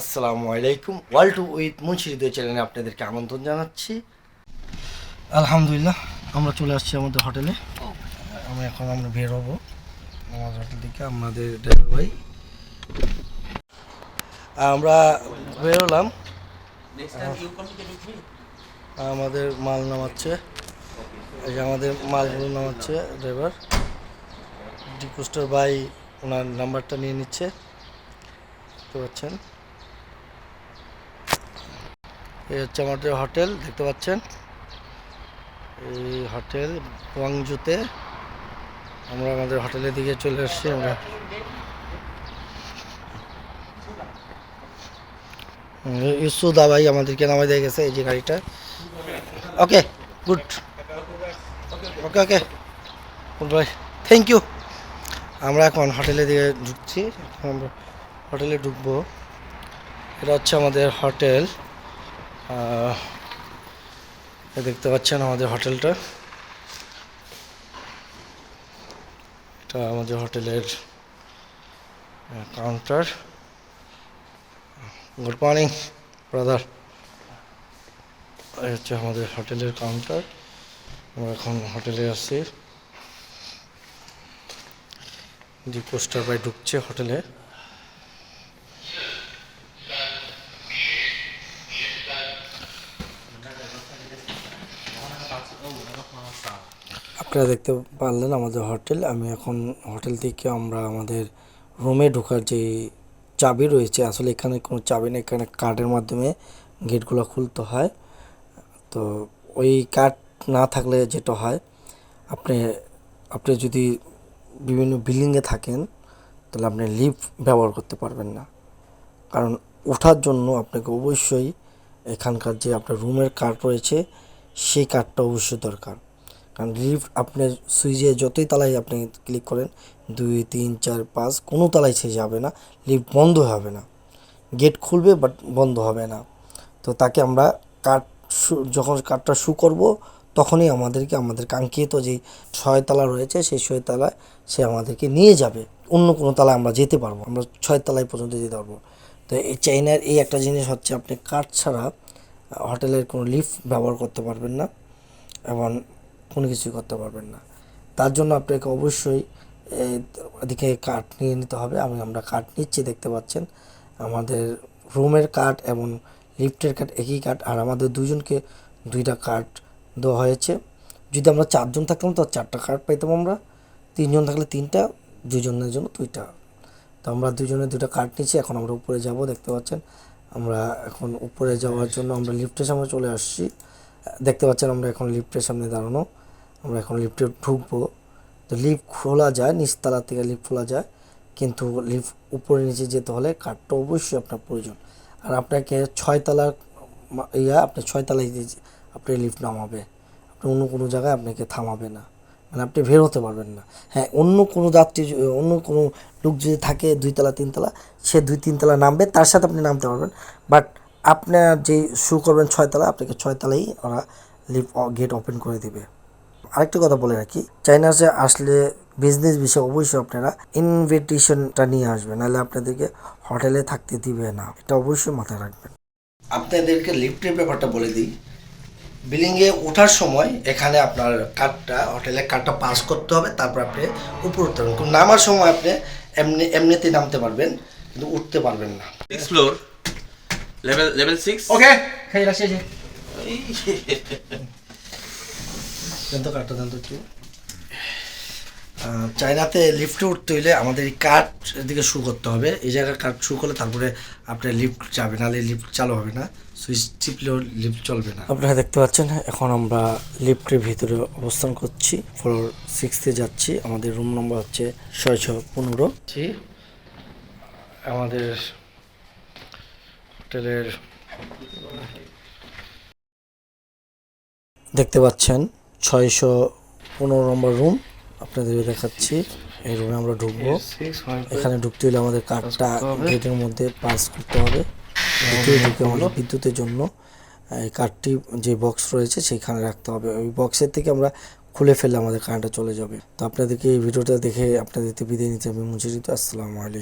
আসসালামু আলাইকুম। World to with মুন্সিরিদের চ্যানেলে আপনাদেরকে আমন্ত্রণ জানাচ্ছি। আলহামদুলিল্লাহ আমরা চলে আসছি আমাদের হোটেলে। আমরা এখন আমরা বের হব আমাদের হোটেল থেকে আমাদের ড্রাইভার ভাই। আমরা বের হলাম। আমাদের মাল নামাচ্ছে। এই যে আমাদের মালগুলো নামাচ্ছে ড্রাইভার ডিকোস্টার ভাই ওনার নাম্বারটা নিয়ে নিচ্ছে। দেখতে পাচ্ছেন? এই হচ্ছে আমাদের হোটেল, দেখতে পাচ্ছেন? এই হোটেল ওয়াংজুতে আমরা আমাদের হোটেলের দিকে চলে আসছি আমরা। ইসুদা ভাই আমাদেরকে নামাই দিয়ে গেছে, এই যে গাড়িটা। Okay, good. Okay okay. Good ভাই থ্যাংক ইউ। আমরা এখন হোটেলের দিকে ঢুকছি। আমরা হোটেলে ঢুকবো। এটা হচ্ছে আমাদের হোটেল। দেখতে পাচ্ছেন আমাদের হোটেলটা। এটা আমাদের হোটেলের কাউন্টার গুড মর্নিং, ব্রাদার। এই হচ্ছে আমাদের হোটেলের কাউন্টার আমরা এখন হোটেলে আসছি দি পোস্টার বাই ঢুকছে হোটেলে। আপনারা দেখতে পারলেন আমাদের হোটেল। আমি এখন হোটেল থেকে আমরা আমাদের রুমে ঢোকার যে চাবি রয়েছে, আসলে এখানে কোনো চাবি নেই, এখানে কার্ডের মাধ্যমে গেটগুলো খুলতে হয়। তো ওই কার্ড না থাকলে যেটা হয়, আপনি আপনি যদি বিভিন্ন বিল্ডিংয়ে থাকেন, তাহলে আপনি লিফট ব্যবহার করতে পারবেন না। কারণ ওঠার জন্য আপনাকে অবশ্যই এখানকার যে আপনার রুমের কার্ড রয়েছে, সেই কার্ডটা অবশ্যই দরকার। কারণ লিফট আপনার সুইচে যতই তালায় আপনি ক্লিক করেন, দুই, তিন, চার, পাঁচ, কোনো তালায় সে যাবে না লিফট বন্ধ হবে না। গেট খুলবে বাট বন্ধ হবে না। তো তাকে আমরা শু- যখন কার্ডটা শু করব, তখনই আমাদেরকে, আমাদের কাঙ্ক্ষিত যেই ছয়তলা রয়েছে, সেই ছয় ছয়তলায় সে আমাদেরকে নিয়ে যাবে। অন্য কোনো তলায় আমরা যেতে পারব আমরা ছয় তলায় পর্যন্ত যেতে পারব তো এই চাইনার এই একটা জিনিস হচ্ছে, আপনি কাঠ ছাড়া হোটেলের কোনো লিফট ব্যবহার করতে পারবেন না। এবং কোনো কিছুই করতে পারবেন না। তার জন্য আপনাকে অবশ্যই এদিকে কাঠ নিয়ে নিতে হবে। আমি, আমরা কাঠ নিচ্ছি, দেখতে পাচ্ছেন। আমাদের রুমের কাঠ এবং লিফটের কাঠ একই কাঠ আর আমাদের দুজনকে দুইটা কাঠ দেওয়া হয়েছে। যদি আমরা চারজন থাকতাম, তো চারটা কাঠ পাইতাম আমরা। তিনজন থাকলে তিনটা, দুজনের জন্য দুইটা। তো আমরা দুজনে দুটো কাঠ নিচ্ছি। এখন আমরা উপরে যাব, দেখতে পাচ্ছেন। আমরা এখন উপরে যাওয়ার জন্য আমরা লিফটের সামনে চলে আসছি। দেখতে পাচ্ছেন আমরা এখন লিফটের সামনে দাঁড়ানো। আমরা এখন লিফটে ঢুকবো। তো লিফট খোলা যায় নিচতলা থেকে লিফট খোলা যায়, কিন্তু লিফট উপরে নিচে যেতে হলে কাঠটা অবশ্যই আপনার প্রয়োজন। আর আপনাকে ছয়তলার মা- ইয়া, আপনি ছয়তলায় আপনি লিফট নামাবে। আপনি অন্য কোনো জায়গায় আপনাকে থামাবে না। মানে আপনি বের হতে পারবেন না। হ্যাঁ অন্য কোনো যাত্রী অন্য কোনো লোক যদি থাকে দুইতলা তিনতলা সে দুই তিনতলা নামবে, তার সাথে আপনি নামতে পারবেন। বাট আপনার যে শু করবেন ছয়তলা আপনাকে ছয়তলাই ওরা লিফট গেট ওপেন করে দিবে। আরেকটা কথা বলে রাখি চাইনাসে আসলে বিজনেস বিষয়ে অবশ্যই আপনারা ইনভিটেশনটা নিয়ে আসবেন নাহলে আপনাদেরকে হোটেলে থাকতে দিবে না। এটা অবশ্যই মাথায় রাখবেন। আপনাদেরকে লিফটের ব্যাপারটা বলে দিই। বিল্ডিংয়ে ওঠার সময় এখানে আপনার কার্ডটা হোটেলের কার্ডটা পাস করতে হবে তারপর আপনি উপরে উঠতে পারবেন। কিন্তু নামার সময় আপনি এমনি এমনিতেই নামতে পারবেন কিন্তু উঠতে পারবেন না। Floor. Level level six. ওকে খাই রাখছি যে দেন তো কার্ডটা দেন তো একটু আহ, চায়নাতে লিফটে উঠতে হইলে আমাদের এই কার্ড দিকে শু করতে হবে। এই জায়গায় কার্ড শু করলে তারপরে আপনার লিফট যাবে নাহলে লিফট চালু হবে না। সুইচ টিপলেও লিফট চলবে না। আপনারা দেখতে পাচ্ছেন এখন আমরা লিফটের ভিতরে অবস্থান করছি। ফ্লোর সিক্সতে যাচ্ছি। আমাদের রুম নম্বর হচ্ছে ছয়শো পনেরো। আমাদের হোটেলের দেখতে পাচ্ছেন ছয়শো পনেরো নম্বর রুম আপনাদের দেখাচ্ছি। এই রুমে আমরা ঢুকবো। এখানে ঢুকতে হলে আমাদের কার্ডটা গেটের মধ্যে পাস করতে হবে ঢুকে আমাদের বিদ্যুতের জন্য। এই কার্ডটি যে বক্স রয়েছে সেখানে রাখতে হবে। ওই বক্সের থেকে আমরা খুলে ফেললে আমাদের কারেন্টটা চলে যাবে। তো আপনাদেরকে এই ভিডিওটা দেখে আপনাদেরকে বিদায় নিতে আমি মুছে দিতে আসসালামু আলাইকুম।